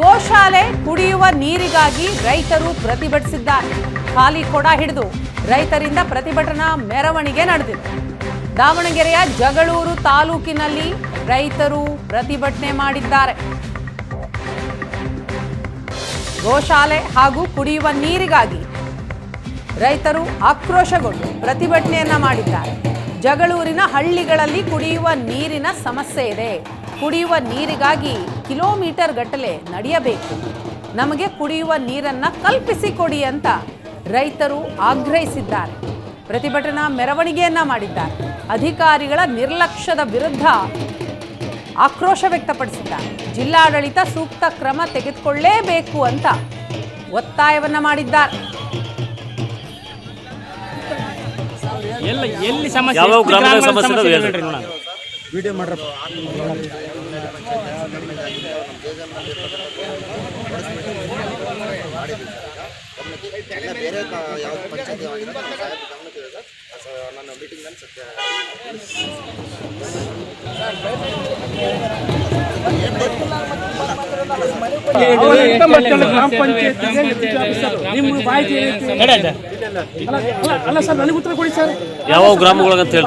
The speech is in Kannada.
ಗೋಶಾಲೆ ಕುಡಿಯುವ ನೀರಿಗಾಗಿ ರೈತರು ಪ್ರತಿಭಟಿಸಿದ್ದಾರೆ. ಖಾಲಿ ಕೊಡ ಹಿಡಿದು ರೈತರಿಂದ ಪ್ರತಿಭಟನಾ ಮೆರವಣಿಗೆ ನಡೆದಿದೆ. ದಾವಣಗೆರೆಯ ಜಗಳೂರು ತಾಲೂಕಿನಲ್ಲಿ ರೈತರು ಪ್ರತಿಭಟನೆ ಮಾಡಿದ್ದಾರೆ. ಗೋಶಾಲೆ ಹಾಗೂ ಕುಡಿಯುವ ನೀರಿಗಾಗಿ ರೈತರು ಆಕ್ರೋಶಗೊಂಡು ಪ್ರತಿಭಟನೆಯನ್ನ ಮಾಡಿದ್ದಾರೆ. ಜಗಳೂರಿನ ಹಳ್ಳಿಗಳಲ್ಲಿ ಕುಡಿಯುವ ನೀರಿನ ಸಮಸ್ಯೆ ಇದೆ. ಕುಡಿಯುವ ನೀರಿಗಾಗಿ ಕಿಲೋಮೀಟರ್ ಗಟ್ಟಲೆ ನಡೆಯಬೇಕು. ನಮಗೆ ಕುಡಿಯುವ ನೀರನ್ನ ಕಲ್ಪಿಸಿಕೊಡಿ ಅಂತ ರೈತರು ಆಗ್ರಹಿಸಿದ್ದಾರೆ. ಪ್ರತಿಭಟನಾ ಮೆರವಣಿಗೆಯನ್ನ ಮಾಡಿದ್ದಾರೆ. ಅಧಿಕಾರಿಗಳ ನಿರ್ಲಕ್ಷ್ಯದ ವಿರುದ್ಧ ಆಕ್ರೋಶ ವ್ಯಕ್ತಪಡಿಸಿದ್ದಾರೆ. ಜಿಲ್ಲಾಡಳಿತ ಸೂಕ್ತ ಕ್ರಮ ತೆಗೆದುಕೊಳ್ಳೇಬೇಕು ಅಂತ ಒತ್ತಾಯವನ್ನ ಮಾಡಿದ್ದಾರೆ. ಎಲ್ಲ ಎಲ್ಲಿ ಸಮಸ್ಯೆ ವಿಡಿಯೋ ಮಾಡ್ರಪ್ಪ ಬೇರೆ ಯಾವ ಪಂಚಾಯತಿ ಸರ್ ನನ್ನ ಮೀಟಿಂಗ್ನಲ್ಲಿ ಸತ್ಯ? ನಡೆ ಅಡ್ಡ. ಅಲ್ಲ ಅಲ್ಲ, ಅಲ್ಲ ಸರ್ ನನಗೆ ಉತ್ತರ ಕೊಡಿ ಸರ್ ಯಾವ ಗ್ರಾಮಗಳಂತ ಹೇಳಿ